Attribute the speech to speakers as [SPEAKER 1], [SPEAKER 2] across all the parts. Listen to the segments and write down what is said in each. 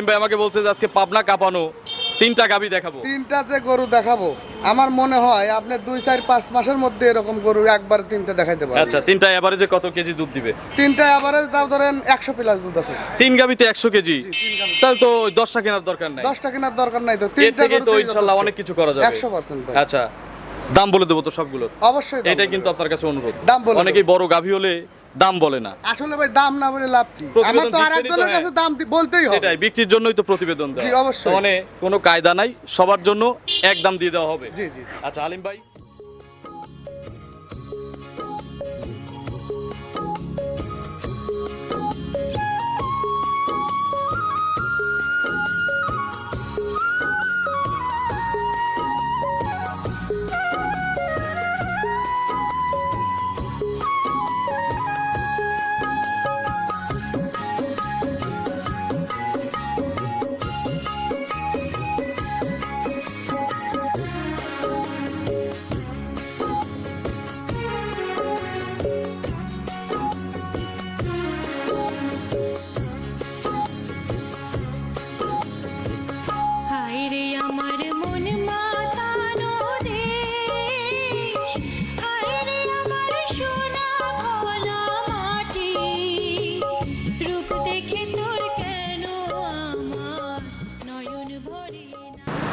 [SPEAKER 1] হালিম ভাই আমাকে বলছে যে আজকে পাবনা কাঁপানো। তিনটা গাবি দেখাবো।
[SPEAKER 2] তিনটা যে গরু দেখাবো আমার মনে হয় আপনি দুই চার পাঁচ মাসের মধ্যে এরকম গরু একবার তিনটা দেখাইতে পারবেন।
[SPEAKER 1] আচ্ছা তিনটা এভারেজে কত কেজি দুধ দিবে?
[SPEAKER 2] তিনটা এভারেজ দাও ধরেন একশো প্লাস দুধ আছে।
[SPEAKER 1] তিন গাবিতে একশো কেজি? তাহলে তো ওই দশটা কেনার দরকার নাই।
[SPEAKER 2] দশটা কেনার দরকার নাই তো তিনটা গরু
[SPEAKER 1] তো ইনশাল্লাহ অনেক কিছু করা যাবে।
[SPEAKER 2] একশো পার্সেন্ট
[SPEAKER 1] আচ্ছা দাম বলে দেবো তো সবগুলো।
[SPEAKER 2] অবশ্যই
[SPEAKER 1] এটাই কিন্তু আপনার কাছে অনুরোধ।
[SPEAKER 2] দাম বলে
[SPEAKER 1] অনেকেই বড় গাভী হলে দাম বলে না
[SPEAKER 2] আসলে ভাই দাম না বলে লাভ কি আমার তো আর একজনের। কাছে দাম বলতেই হবে
[SPEAKER 1] সেটাই বিক্রির জন্যই তো প্রতিবেদন
[SPEAKER 2] দেয় অবশ্যই।
[SPEAKER 1] মানে কোনো কায়দা নাই সবার জন্য এক দাম দিয়ে দেওয়া হবে
[SPEAKER 2] জি জি।
[SPEAKER 1] আচ্ছা আলিম ভাই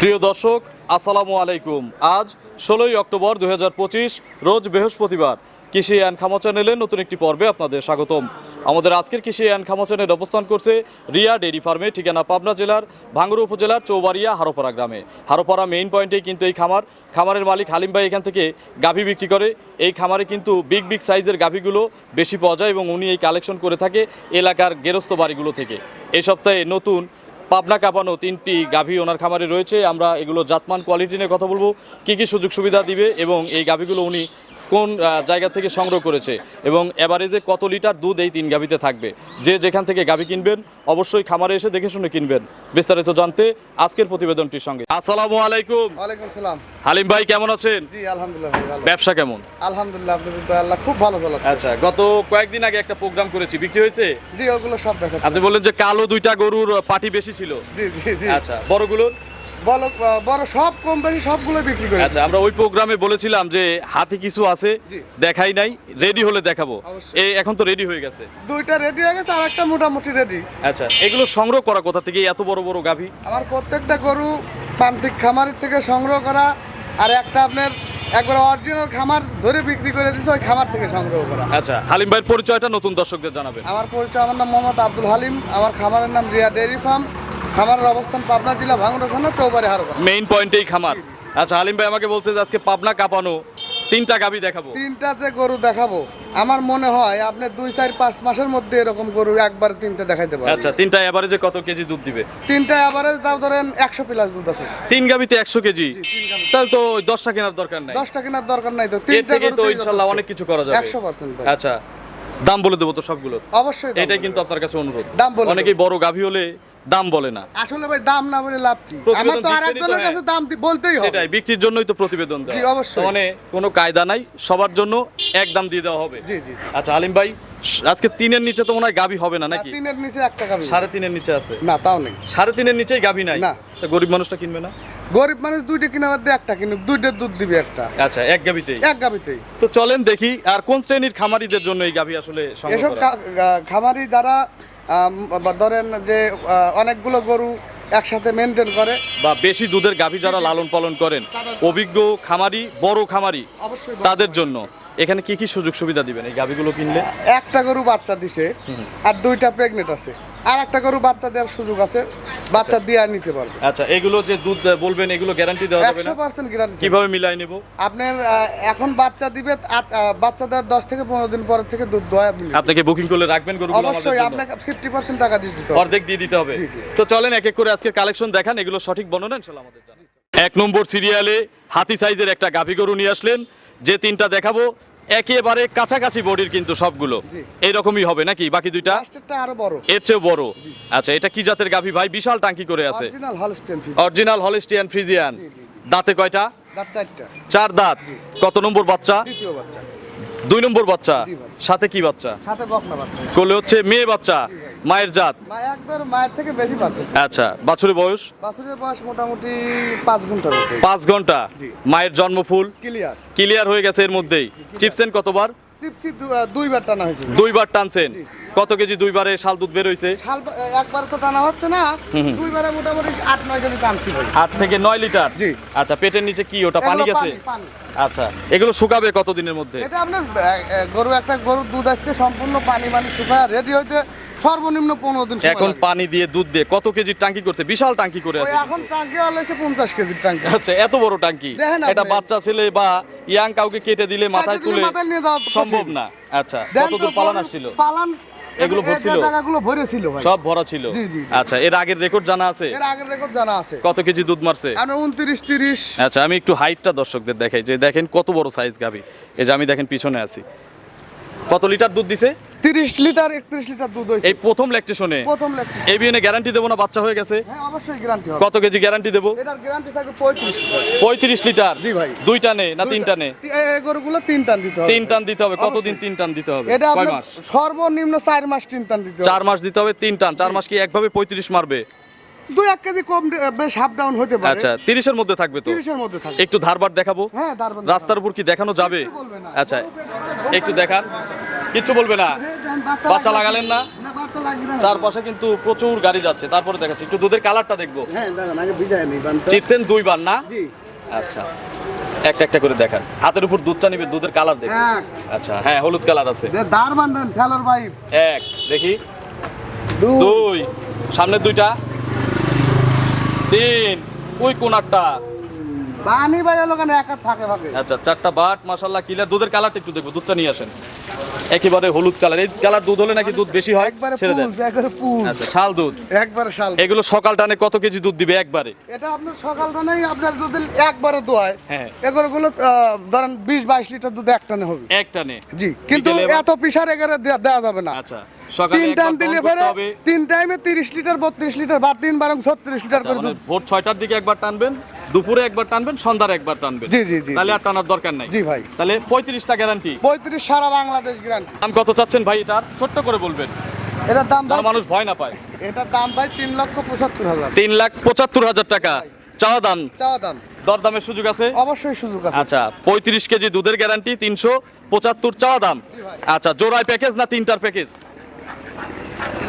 [SPEAKER 1] প্রিয় দর্শক, আসসালামু আলাইকুম। আজ ষোলোই অক্টোবর দু হাজার পঁচিশ, রোজ বৃহস্পতিবার। কৃষি অ্যান্ড খামা চ্যানেলের নতুন একটি পর্বে আপনাদের স্বাগতম। আমাদের আজকের কৃষি অ্যান্ড খামা চ্যানেল অবস্থান করছে রিয়া ডেইরি ফার্মে, ঠিকানা পাবনা জেলার ভাঙ্গুর উপজেলার চৌবাড়িয়া, হারোপাড়া গ্রামে। হারোপাড়া মেইন পয়েন্টেই কিন্তু এই খামার। খামারের মালিক হালিম ভাই এখান থেকে গাভী বিক্রি করে। এই খামারে কিন্তু বিগ বিগ সাইজের গাভীগুলো বেশি পাওয়া যায় এবং উনি এই কালেকশন করে থাকে এলাকার গেরস্ত বাড়িগুলো থেকে। এই সপ্তাহে নতুন পাবনা কাপানো তিনটি গাভী ওনার খামারে রয়েছে। আমরা এগুলো জাতমান কোয়ালিটি নিয়ে কথা বলব। কী কী সুযোগ সুবিধা দিবে এবং এই গাভীগুলো উনি কোন জায়গা থেকে সংগ্রহ করেছে এবং এভারেজে কত লিটার দুধ এই তিন গাভীতে থাকবে? যে যেখান থেকে গাভী কিনবেন অবশ্যই খামারে এসে দেখে শুনে কিনবেন। বিস্তারিত জানতে আজকের প্রতিবেদনটির সঙ্গে। আসসালামু আলাইকুম।
[SPEAKER 2] ওয়ালাইকুম সালাম।
[SPEAKER 1] হালিম ভাই কেমন আছেন?
[SPEAKER 2] জি আলহামদুলিল্লাহ ভাই
[SPEAKER 1] ব্যবসা কেমন?
[SPEAKER 2] আলহামদুলিল্লাহ আল্লাহ খুব ভালো চালাচ্ছে।
[SPEAKER 1] আচ্ছা গত কয়েকদিন আগে একটা প্রোগ্রাম করেছি বিক্রি হয়েছে?
[SPEAKER 2] জি ওগুলো সব
[SPEAKER 1] আপনি বললেন যে কালো দুইটা গরুর পাটি বেশি ছিল।
[SPEAKER 2] জি জি জি।
[SPEAKER 1] আচ্ছা বড়গুলোর?
[SPEAKER 2] বড় সব কোম্পানি সবগুলো বিক্রি করে
[SPEAKER 1] আচ্ছা আমরা ওই প্রোগ্রামে বলেছিলাম যে হাতে কিছু আছে। দেখাই নাই রেডি হলে দেখাবো। এই এখন তো রেডি হয়ে গেছে।
[SPEAKER 2] দুইটা রেডি হয়ে গেছে আর একটা মোটামুটি রেডি
[SPEAKER 1] আচ্ছা এগুলো সংগ্রহ করা কোথা থেকে? এত বড় বড় গাভী?
[SPEAKER 2] আমার প্রত্যেকটা গরু প্রান্তিক খামারের থেকে সংগ্রহ করা আর একটা আপনার একবার অরিজিনাল খামার ধরে বিক্রি করে দিচ্ছে ওই খামার থেকে সংগ্রহ করা।
[SPEAKER 1] আচ্ছা হালিম ভাইয়ের পরিচয়টা নতুন দর্শকদের জানাবেন।
[SPEAKER 2] আমার পরিচয় আমার নাম মোহাম্মদ আব্দুল হালিম আমার খামারের নাম রিয়া ডেয়ারি ফার্ম। খামারের অবস্থান পাবনা জেলা ভাঙড়া থানা চৌবাড়ি হারবা
[SPEAKER 1] মেইন পয়েন্টেই খামার। আচ্ছা হালিম ভাই আমাকে বলছে যে আজকে পাবনা কাঁপানো। তিনটা গাভী দেখাবো।
[SPEAKER 2] তিনটা যে গরু দেখাবো আমার মনে হয় আপনি দুই চার পাঁচ মাসের মধ্যে এরকম গরু একবার তিনটা দেখাইতে পারবেন।
[SPEAKER 1] আচ্ছা তিনটা এভারেজে কত কেজি দুধ দিবে?
[SPEAKER 2] তিনটা এভারেজ দাও ধরেন একশো প্লাস দুধ আছে।
[SPEAKER 1] তিন গাভীতে একশো কেজি? তাহলে তো দশটা কেনার দরকার নাই।
[SPEAKER 2] দশটা কেনার দরকার নাই তো তিনটা
[SPEAKER 1] থেকে তো ইনশাল্লাহ অনেক কিছু করা যাবে।
[SPEAKER 2] একশো পার্সেন্ট
[SPEAKER 1] আচ্ছা দাম বলে দেবো তো সবগুলো।
[SPEAKER 2] অবশ্যই
[SPEAKER 1] এটাই কিন্তু আপনার কাছে অনুরোধ।
[SPEAKER 2] দাম বলে
[SPEAKER 1] অনেকেই বড় গাভী হলে দাম বলে না।
[SPEAKER 2] আসলে ভাই দাম না বলে লাভ কি? আমার তো আর
[SPEAKER 1] দিচ্ছেনই তো,
[SPEAKER 2] একজনের
[SPEAKER 1] হ্যাঁ।
[SPEAKER 2] কাছে দাম বলতেই হবে।
[SPEAKER 1] সেটাই বিক্রির জন্যই তো প্রতিবেদন দেওয়া।
[SPEAKER 2] জি, অবশ্যই।
[SPEAKER 1] মানে কোনো কায়দা নাই সবার জন্য এক দাম দিয়ে দেওয়া হবে।
[SPEAKER 2] জি জি।
[SPEAKER 1] আচ্ছা আলিম ভাই আজকে তিনের নিচে তো মনে হয় গাভী হবে না নাকি?
[SPEAKER 2] তিনের নিচে একটা গাবি
[SPEAKER 1] সাড়ে তিনের নিচে আছে।
[SPEAKER 2] না তাও নেই।
[SPEAKER 1] সাড়ে তিনের নিচেই গাভী নাই?
[SPEAKER 2] না।
[SPEAKER 1] তা গরিব মানুষটা কিনবে না?
[SPEAKER 2] গরিব মানুষ দুইটা কিনা বাদ একটা কিনে দুইটা দুধ দিবে একটা।
[SPEAKER 1] আচ্ছা এক গাভীতেই?
[SPEAKER 2] এক গাবিতেই
[SPEAKER 1] তো চলেন দেখি আর কোন শ্রেণির খামারিদের জন্য এই গাভী আসলে
[SPEAKER 2] এসব খামারি যারা ধরেন যে অনেকগুলো গরু একসাথে মেনটেন করে।
[SPEAKER 1] বা বেশি দুধের গাভী যারা লালন পালন করেন অভিজ্ঞ খামারি বড় খামারি তাদের জন্য এখানে কি কি সুযোগ সুবিধা দিবেন এই গাভীগুলো কিনলে?
[SPEAKER 2] একটা গরু বাচ্চা দিছে আর দুইটা প্রেগনেন্ট আছে। আর একটা গরু বাচ্চা দেওয়ার সুযোগ আছে বাচ্চা দিয়ে নিতে পারবে।
[SPEAKER 1] আচ্ছা এগুলো যে দুধ বলবেন এগুলো গ্যারান্টি দেওয়া যাবে না?
[SPEAKER 2] পার্সেন্ট গ্যারান্টি
[SPEAKER 1] কীভাবে মিলাই নেব?
[SPEAKER 2] আপনার এখন বাচ্চা দিবে বাচ্চা দেওয়ার দশ থেকে পনেরো দিন পর থেকে দুধ দোয়া আপনি
[SPEAKER 1] আপনাকে বুকিং করলে রাখবেন গরুগুলো আমাদের
[SPEAKER 2] অবশ্যই আপনাকে ফিফটি পার্সেন্ট টাকা দিয়ে দিতে হবে।
[SPEAKER 1] অর্ধেক দিয়ে দিতে হবে। তো চলেন এক এক করে আজকে কালেকশন দেখান এগুলো সঠিক বর্ণনা ইনশাল্লাহ আমাদের। এক নম্বর সিরিয়ালে হাতি সাইজের একটা গাভী গরু নিয়ে আসলেন যে তিনটা দেখাবো। একেবারে কাছাকাছি বডির কিন্তু সবগুলো। এইরকমই হবে নাকি? বাকি দুইটা?
[SPEAKER 2] আরও বড়।
[SPEAKER 1] এর চেয়ে বড়। আচ্ছা এটা কি জাতের গাভী ভাই? বিশাল টাঙ্কি করে আছে।
[SPEAKER 2] অরিজিনাল
[SPEAKER 1] হলিস্টিয়ান ফ্রিজিয়ান দাঁতে কয়টা? চার দাঁত। কত নম্বর বাচ্চা?
[SPEAKER 2] বাচ্চা।
[SPEAKER 1] দুই নম্বর বাচ্চা। সাথে কি বাচ্চা?
[SPEAKER 2] সাথে বকনা বাচ্চা।
[SPEAKER 1] কোলে হচ্ছে মেয়ে বাচ্চা মায়ের জাত।
[SPEAKER 2] মায়ের থেকে বেশি বাচ্চা।
[SPEAKER 1] আচ্ছা বাছুরের বয়স?
[SPEAKER 2] বাছুরের বয়স মোটামুটি 5 ঘণ্টা
[SPEAKER 1] হবে 5
[SPEAKER 2] ঘণ্টা।
[SPEAKER 1] মায়ের জন্মফুল?
[SPEAKER 2] ক্লিয়ার।
[SPEAKER 1] ক্লিয়ার হয়ে গেছে এর মধ্যেই। চিপসেন কতবার?
[SPEAKER 2] চিপসি দুইবার টানা হয়েছে।
[SPEAKER 1] দুইবার টানছেন। কত কেজি দুইবারে শাল দুধ বের হয়েছে
[SPEAKER 2] শাল একবার তো টানা হচ্ছে না দুইবারে মোটামুটি আট নয় কেজি টানছি ভাই
[SPEAKER 1] আট থেকে নয় লিটার?
[SPEAKER 2] জি।
[SPEAKER 1] আচ্ছা পেটের নিচে কি ওটা পানি গেছে? আচ্ছা এগুলো শুকাবে কতদিনের মধ্যে?
[SPEAKER 2] এটা আপনার গরু একটা গরুর দুধ আসতে সম্পূর্ণ পানি মানে শুকায় রেডি হইতে সর্বনিম্ন পনেরো দিন
[SPEAKER 1] এখন পানি দিয়ে দুধ দিয়ে কত কেজি টাঙ্কি করছে? বিশাল টাঙ্কি করে আছে।
[SPEAKER 2] এখন টাঙ্কি হলেছে পঞ্চাশ কেজির টাঙ্কি।
[SPEAKER 1] আচ্ছা এত বড় টাঙ্কি? এটা বাচ্চা ছেলে বা ইয়াং কাউকে কেটে দিলে মাথায় তুলে সম্ভব না। আচ্ছা
[SPEAKER 2] দেন
[SPEAKER 1] কত
[SPEAKER 2] তো
[SPEAKER 1] দূর পালান আসছিল?
[SPEAKER 2] পালান
[SPEAKER 1] এগুলো ভরছিল?
[SPEAKER 2] টাকাগুলো ভরে ছিল ভাই।
[SPEAKER 1] সব ভরা ছিল?
[SPEAKER 2] জি, জি।
[SPEAKER 1] আচ্ছা এর আগের রেকর্ড জানা আছে?
[SPEAKER 2] এর আগের রেকর্ড জানা আছে।
[SPEAKER 1] কত কেজি দুধ মারছে?
[SPEAKER 2] আমি উনত্রিশ তিরিশ।
[SPEAKER 1] আচ্ছা আমি একটু হাইটটা দর্শকদের দেখাই যে দেখেন কত বড় সাইজ গাবি এই যে আমি দেখেন পিছনে আছি। কত লিটার দুধ দিছে?
[SPEAKER 2] তিরিশ লিটার একত্রিশ লিটার দুধ হয়েছে।
[SPEAKER 1] এই প্রথম ল্যাকটেশনে
[SPEAKER 2] প্রথম লেখছি
[SPEAKER 1] এই বিয়ে গ্যারান্টি দেবো না বাচ্চা হয়ে গেছে?
[SPEAKER 2] হ্যাঁ অবশ্যই গ্যারান্টি হবে।
[SPEAKER 1] কত কেজি গ্যারান্টি দেবো?
[SPEAKER 2] এটার গ্যারান্টি থাকবে পঁয়ত্রিশ লিটার।
[SPEAKER 1] পঁয়ত্রিশ লিটার?
[SPEAKER 2] জি ভাই।
[SPEAKER 1] দুই টানে না তিন টানে?
[SPEAKER 2] এই- গরুগুলো তিন টান দিতে হবে।
[SPEAKER 1] তিন টান দিতে হবে। কতদিন। তিন টান দিতে হবে?
[SPEAKER 2] এটা
[SPEAKER 1] কয় মাস?
[SPEAKER 2] সর্বনিম্ন চার মাস তিন টান দিতে হবে।
[SPEAKER 1] চার মাস দিতে হবে তিন টান। চার মাস কি একভাবে পঁয়ত্রিশ মারবে?
[SPEAKER 2] দুই এক কেজি কম বেশ হাফ ডাউন হতে পারে।
[SPEAKER 1] আচ্ছা তিরিশের মধ্যে থাকবে তো?
[SPEAKER 2] তিরিশের মধ্যে থাকবে।
[SPEAKER 1] একটু ধারবার দেখাবো?
[SPEAKER 2] হ্যাঁ দারুণ
[SPEAKER 1] রাস্তার উপর কি দেখানো যাবে। আচ্ছা একটু দেখান। কিচ্ছু বলবে না। বাচ্চা লাগালেন
[SPEAKER 2] না?
[SPEAKER 1] চারপাশে কিন্তু প্রচুর গাড়ি যাচ্ছে। তারপরে দেখাচ্ছি একটু দুধের কালারটা দেখব।
[SPEAKER 2] হ্যাঁ দাঁড়ান আগে ভিজায় নেই বানটা
[SPEAKER 1] চিপসেন না? আচ্ছা একটা একটা করে দেখান। হাতের উপর দুধটা নিবে দুধের কালার দেখুন। আচ্ছা হ্যাঁ হলুদ কালার আছে।
[SPEAKER 2] ভাই।
[SPEAKER 1] এক দেখি।
[SPEAKER 2] দুই
[SPEAKER 1] দুই সামনের দুইটা। তিন ওই কোনারটা।
[SPEAKER 2] বানি ভাই একা থাকে ভাবে
[SPEAKER 1] আচ্ছা চারটা বাট মাশাল্লাহ কিলার। দুধের কালারটা একটু দেখব দুধটা নিয়ে আসেন। একেবারে হলুদ কালার। এই কালার দুধ হলে নাকি দুধ বেশি হয়?
[SPEAKER 2] একবারে
[SPEAKER 1] ছেড়ে দেন।
[SPEAKER 2] একবারে পুজ
[SPEAKER 1] আচ্ছা শাল দুধ।
[SPEAKER 2] একবারে শাল
[SPEAKER 1] এগুলো সকাল টানে কত কেজি দুধ দিবে একবারে?
[SPEAKER 2] এটা আপনার সকাল নেই আপনার যদি একবারে দোয়ায়।
[SPEAKER 1] হ্যাঁ।
[SPEAKER 2] এগুলো ধরেন বিশ বাইশ লিটার দুধ এক টানে হবে।
[SPEAKER 1] এক টানে।
[SPEAKER 2] জি কিন্তু এত পিসার এগারে দেওয়া যাবে না।
[SPEAKER 1] আচ্ছা সকালে
[SPEAKER 2] তিন দিলে পরে। তিন টাইমে তিরিশ লিটার বত্রিশ লিটার বা তিন বারং ছত্রিশ লিটার
[SPEAKER 1] আচ্ছা,
[SPEAKER 2] করে
[SPEAKER 1] মানে
[SPEAKER 2] দুধ।
[SPEAKER 1] ভোর ছয়টার দিকে একবার টানবেন? দুপুরে একবার টানবেন সন্ধ্যার একবার টানবেন।
[SPEAKER 2] জি, জি, জি,
[SPEAKER 1] তাহলে আর টানার দরকার নাই।
[SPEAKER 2] জি ভাই।
[SPEAKER 1] তাহলে পঁয়ত্রিশটা গ্যারান্টি
[SPEAKER 2] পঁয়ত্রিশ সারা বাংলাদেশ গ্রান্ট
[SPEAKER 1] দাম কত চাচ্ছেন ভাই এটার? ছোট্ট করে বলবেন।
[SPEAKER 2] এটার দাম ভাই
[SPEAKER 1] মানুষ ভয় না পায়।
[SPEAKER 2] এটার দাম ভাই তিন লক্ষ পঁচাত্তর হাজার।
[SPEAKER 1] তিন লাখ পঁচাত্তর হাজার টাকা। চাওয়া দাম?
[SPEAKER 2] চাওয়া দাম।
[SPEAKER 1] দরদামের সুযোগ আছে?
[SPEAKER 2] অবশ্যই সুযোগ আছে।
[SPEAKER 1] আচ্ছা পঁয়ত্রিশ কেজি দুধের গ্যারান্টি তিনশো পঁচাত্তর চাওয়া দাম। আচ্ছা জোড়ায় প্যাকেজ না তিনটার প্যাকেজ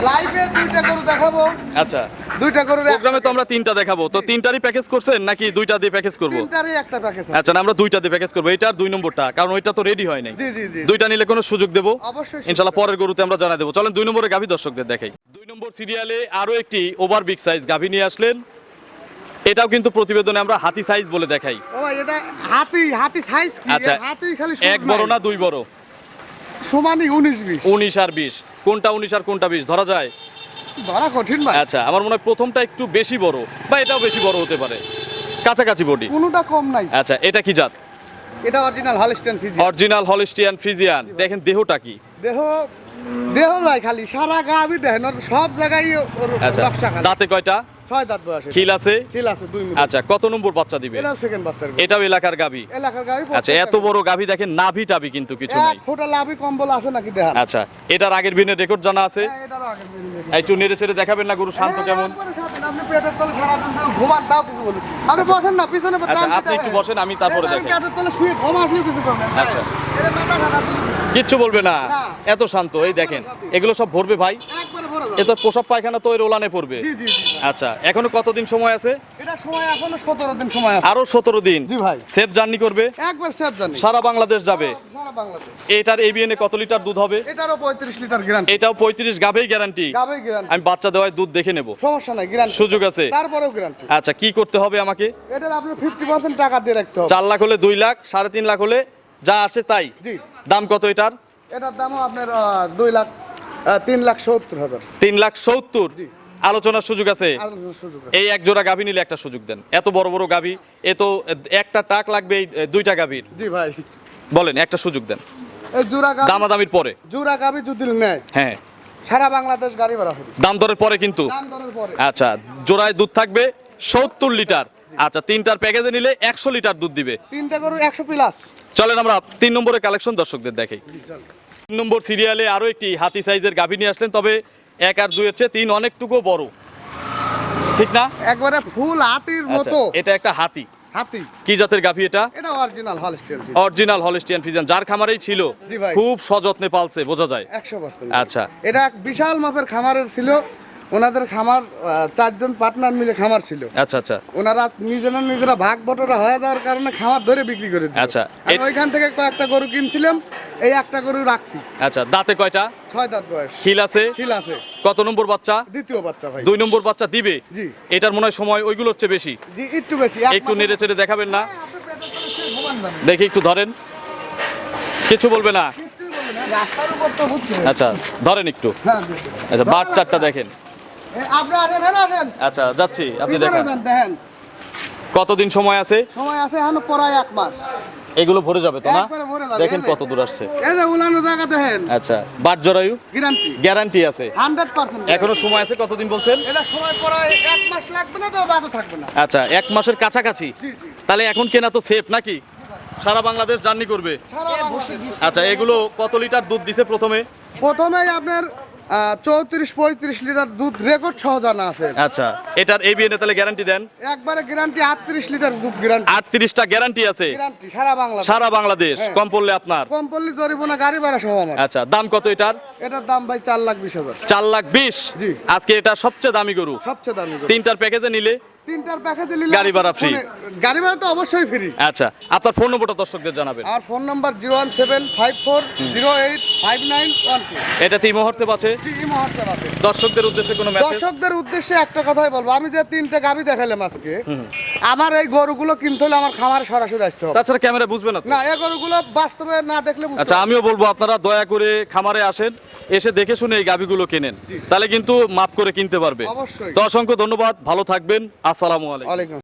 [SPEAKER 2] লাইভে দুইটা গরু দেখাবো।
[SPEAKER 1] আচ্ছা।
[SPEAKER 2] দুইটা গরুর
[SPEAKER 1] প্রোগ্রামে তো আমরা তিনটা দেখাবো। তো তিনটারই প্যাকেজ করছেন নাকি দুইটা দিয়ে প্যাকেজ করব?
[SPEAKER 2] তিনটারই একটা প্যাকেজ
[SPEAKER 1] আচ্ছা আমরা দুইটা দিয়ে প্যাকেজ করব। দুই নম্বরটা কারণ ওইটা তো রেডি হয় নাই।
[SPEAKER 2] জি জি জি।
[SPEAKER 1] দুইটা নিলে কোনো সুযোগ দেবো?
[SPEAKER 2] অবশ্যই সুযোগ
[SPEAKER 1] ইনশাল্লাহ পরের গরুতে আমরা জানাই দেবো। চলেন দুই নম্বরে গাভী দর্শকদের দেখাই। দুই নম্বর সিরিয়ালে আরও একটি ওভার বিগ সাইজ গাভী নিয়ে আসলেন। এটাও কিন্তু প্রতিবেদনে আমরা হাতি সাইজ বলে দেখাই।
[SPEAKER 2] ও ভাই এটা হাতি হাতি সাইজ কি?
[SPEAKER 1] আচ্ছা,
[SPEAKER 2] হাতি খালি
[SPEAKER 1] এক বড় না দুই বড়?
[SPEAKER 2] সমানই উনিশ বিশ।
[SPEAKER 1] উনিশ আর বিশ। কোনটা উনিশ আর কোনটা বিশ? ধরা যায়।
[SPEAKER 2] ধরা কঠিন ভাই।
[SPEAKER 1] আচ্ছা আমার মনে হয় প্রথমটা একটু বেশি বড় বা এটাও বেশি বড় হতে পারে। কাছাকাছি বডি
[SPEAKER 2] কোনোটা কম নাই।
[SPEAKER 1] আচ্ছা এটা কি জাত?
[SPEAKER 2] এটা original Holstein Friesian
[SPEAKER 1] original Holstein Friesian দেখেন দেহটা কি।
[SPEAKER 2] দেহ দেহ নাই খালি সারা গা আমি দেখেন ওর সব জায়গায় ওর
[SPEAKER 1] আচ্ছা
[SPEAKER 2] নকশা খালি।
[SPEAKER 1] দাঁতে কয়টা?
[SPEAKER 2] ছয় দাঁত বয়সে।
[SPEAKER 1] খিল আছে?
[SPEAKER 2] খিল আছে দুই মিনিট
[SPEAKER 1] আচ্ছা কত নম্বর বাচ্চা দিবে?
[SPEAKER 2] এটাও সেকেন্ড বাচ্চার গরু।
[SPEAKER 1] এটাও এলাকার গাবি
[SPEAKER 2] এলাকার
[SPEAKER 1] আচ্ছা এত বড় গাভী দেখেন নাভি টাভি কিন্তু কিছু নাই।
[SPEAKER 2] ফোঁটা লাভই কম্বল আছে নাকি দেখান
[SPEAKER 1] আচ্ছা এটার আগের ভিনের রেকর্ড জানা আছে?
[SPEAKER 2] হ্যাঁ, দিন।
[SPEAKER 1] একটু নেড়ে চেড়ে দেখাবেন না গরু শান্ত
[SPEAKER 2] হ্যাঁ,
[SPEAKER 1] কেমন?
[SPEAKER 2] আপনি পেটের তলে সারাদিন ধরে ঘুমান, তাও কিছু বলুন। আপনি বসেন না, পিছনে
[SPEAKER 1] আচ্ছা, আপনি একটু বসেন, আমি তারপরে দেখাই।
[SPEAKER 2] পেটের তলে শুয়ে ঘুম আসলেও কিছু করবেন।
[SPEAKER 1] আচ্ছা।
[SPEAKER 2] যে মাথা।
[SPEAKER 1] কিচ্ছু বলবে না। এত শান্ত এই দেখেন এগুলো সব ভরবে ভাই এ তো পোশাক পায়খানা তো এর ওলানে পড়বে। আচ্ছা এখনও কতদিন সময় আছে
[SPEAKER 2] এটা সময় এখনও 17 দিন সময় আছে।
[SPEAKER 1] আরও সতেরো দিন সেফ জার্নি করবে। সারা বাংলাদেশ যাবে। এটার এবিএনে কত লিটার দুধ হবে
[SPEAKER 2] এটারও 35 লিটার গ্যারান্টি।
[SPEAKER 1] এটাও পঁয়ত্রিশ গাভেই গ্যারান্টি
[SPEAKER 2] গাবেই গ্যারান্টি।
[SPEAKER 1] আমি বাচ্চা দেওয়ায় দুধ দেখে নেব
[SPEAKER 2] সমস্যা নাই।
[SPEAKER 1] সুযোগ আছে
[SPEAKER 2] তারপরেও গ্যারান্টি।
[SPEAKER 1] আচ্ছা কি করতে হবে আমাকে
[SPEAKER 2] এটার আপনার 50% টাকা দিয়ে রাখতে হবে।
[SPEAKER 1] চার লাখ হলে দুই লাখ সাড়ে তিন লাখ হলে যা আসে তাই। দাম কত এটার?
[SPEAKER 2] এটার দামও আপনার দুই লাখ তিন লাখ সত্তর হাজার।
[SPEAKER 1] তিন লাখ সত্তর? আলোচনার সুযোগ আছে। এই এক জোড়া গাভী নিলে একটা সুযোগ দেন। এত বড় বড় গাভী এ তো একটা টাক লাগবে এই দুইটা গাভীর।
[SPEAKER 2] জি ভাই।
[SPEAKER 1] বলেন একটা সুযোগ দেন।
[SPEAKER 2] এই জোড়া গাবি
[SPEAKER 1] দামাদামির পরে।
[SPEAKER 2] জোড়া গাবি যদি নেয়
[SPEAKER 1] হ্যাঁ।
[SPEAKER 2] সারা বাংলাদেশ গাড়ি ভাড়া হবে।
[SPEAKER 1] দাম দরের পরে কিন্তু?
[SPEAKER 2] দাম দরের পরে।
[SPEAKER 1] আচ্ছা জোড়ায় দুধ থাকবে সত্তর লিটার। আচ্ছা তিনটার প্যাকেজে নিলে একশো লিটার দুধ দিবে।
[SPEAKER 2] তিনটা গরু একশো প্লাস
[SPEAKER 1] চলেন আমরা তিন নম্বরের কালেকশন দর্শকদের দেখাই। তিন নম্বর সিরিয়ালে আরও একটি হাতি সাইজের গাভী নিয়ে আসলেন তবে এক আর দুইয়ের চেয়ে তিন অনেকটুকু বড়। ঠিক না?
[SPEAKER 2] একবারে ফুল হাতির
[SPEAKER 1] আচ্ছা,
[SPEAKER 2] মতো।
[SPEAKER 1] এটা একটা হাতি।
[SPEAKER 2] হাতি।
[SPEAKER 1] কি জাতের গাভী এটা?
[SPEAKER 2] এটা original Holstein
[SPEAKER 1] original Holstein Friesian যার খামারেই ছিল। খুব সযত্নে পালছে বোঝা যায়। আচ্ছা।
[SPEAKER 2] এটা এক বিশাল মাপের খামারের ছিল। ওনাদের খামার চারজন পার্টনার মিলে খামার ছিল।
[SPEAKER 1] আচ্ছা আচ্ছা।
[SPEAKER 2] ওনারা নিজেরা নিজেরা ভাগ বটরা হয়ে যাওয়ার কারণে খামার ধরে বিক্রি করে
[SPEAKER 1] আচ্ছা,
[SPEAKER 2] ওইখান থেকে কয়েকটা গরু কিনছিলাম এই একটা গরু রাখছি।
[SPEAKER 1] আচ্ছা দাঁতে কয়টা?
[SPEAKER 2] ছয় দাঁত বয়স।
[SPEAKER 1] খিল আছে?
[SPEAKER 2] খিল আছে।
[SPEAKER 1] কত নম্বর বাচ্চা?
[SPEAKER 2] দ্বিতীয় বাচ্চা ভাই।
[SPEAKER 1] দুই নম্বর বাচ্চা দিবে?
[SPEAKER 2] জি।
[SPEAKER 1] এটার মনে হয় সময় ওইগুলো হচ্ছে বেশি।
[SPEAKER 2] জি একটু বেশি
[SPEAKER 1] একটু নেড়ে চেড়ে দেখাবেন না।
[SPEAKER 2] ঘুমান যাবে।
[SPEAKER 1] দেখি একটু ধরেন। কিছু বলবে না?
[SPEAKER 2] না,
[SPEAKER 1] আচ্ছা ধরেন একটু।
[SPEAKER 2] হ্যাঁ,
[SPEAKER 1] আচ্ছা বাট চারটা দেখেন।
[SPEAKER 2] আপনি আসেন হ্যাঁ আসেন।
[SPEAKER 1] আচ্ছা যাচ্ছি আপনি দেখান।
[SPEAKER 2] দেখেন।
[SPEAKER 1] কতদিন সময় আছে?
[SPEAKER 2] সময় আছে এখন প্রায় এক মাস।
[SPEAKER 1] এগুলো ভরে যাবে তো না? দেখেন কত দূর আসছে।
[SPEAKER 2] এই যে উলানো জায়গা দেখেন।
[SPEAKER 1] আচ্ছা বাট জরায়ু?
[SPEAKER 2] গ্যারান্টি
[SPEAKER 1] গ্যারান্টি আছে।
[SPEAKER 2] হান্ড্রেড পার্সেন্ট
[SPEAKER 1] এখনও সময় আছে কতদিন বলছেন?
[SPEAKER 2] এটা সময় প্রায় এক মাস লাগবে না তো বাদও থাকবে না।
[SPEAKER 1] আচ্ছা এক মাসের কাছাকাছি। তাহলে এখন কেনা তো সেফ নাকি? সারা বাংলাদেশ জার্নি করবে। আচ্ছা এগুলো কত লিটার দুধ দিছে প্রথমে?
[SPEAKER 2] প্রথমেই আপনার চৌত্রিশ পঁয়ত্রিশ লিটার দুধ রেকর্ড সহ জানা আছে।
[SPEAKER 1] আচ্ছা এটার এবিএন তাহলে গ্যারান্টি দেন?
[SPEAKER 2] একবারে গ্যারান্টি আটত্রিশ লিটার দুধ গ্যারান্টি
[SPEAKER 1] আটত্রিশটা গ্যারান্টি আছে।
[SPEAKER 2] সারা বাংলা
[SPEAKER 1] সারা বাংলাদেশ
[SPEAKER 2] হ্যাঁ।
[SPEAKER 1] কম পড়লে আপনার?
[SPEAKER 2] কম পড়লে জরিমানা গাড়ি ভাড়া সহ আমার।
[SPEAKER 1] আচ্ছা দাম কত এটার?
[SPEAKER 2] এটার দাম ভাই চার লাখ বিশ হাজার।
[SPEAKER 1] চার লাখ বিশ?
[SPEAKER 2] জি। আজকে
[SPEAKER 1] এটা সবচেয়ে দামি গরু।
[SPEAKER 2] সবচেয়ে দামি
[SPEAKER 1] তিনটার প্যাকেজে নিলে
[SPEAKER 2] তিনটার প্যাকেজে নিলে
[SPEAKER 1] গাড়ি ভাড়া।
[SPEAKER 2] ফোনে- গাড়ি ভাড়া তো অবশ্যই ফ্রি
[SPEAKER 1] আচ্ছা আপনার ফোন নম্বরটা দর্শকদের জানাবেন।
[SPEAKER 2] আর phone number zero one seven five four zero eight five nine one two
[SPEAKER 1] এটা তিন মুহূর্তে
[SPEAKER 2] জি এই মুহূর্তে আছে
[SPEAKER 1] দর্শকদের উদ্দেশ্যে কোনো মেসেজ
[SPEAKER 2] দর্শকদের উদ্দেশ্যে একটা কথাই বলব। আমি যে তিনটা গাবি দেখালাম আজকে আমার এই গরুগুলো কিনতে হলে আমার খামারে সরাসরি আসতে হবে।
[SPEAKER 1] তাছাড়া ক্যামেরা বুঝবে না?
[SPEAKER 2] না এই গরুগুলো বাস্তবে না দেখলে
[SPEAKER 1] আচ্ছা আমিও বলব আপনারা দয়া করে খামারে আসেন। এসে দেখে শুনে এই গাভীগুলো কেনেন। তাহলে কিন্তু মাপ করে কিনতে পারবে। তো অসংখ্য ধন্যবাদ ভালো থাকবেন আসসালামু আলাইকুম।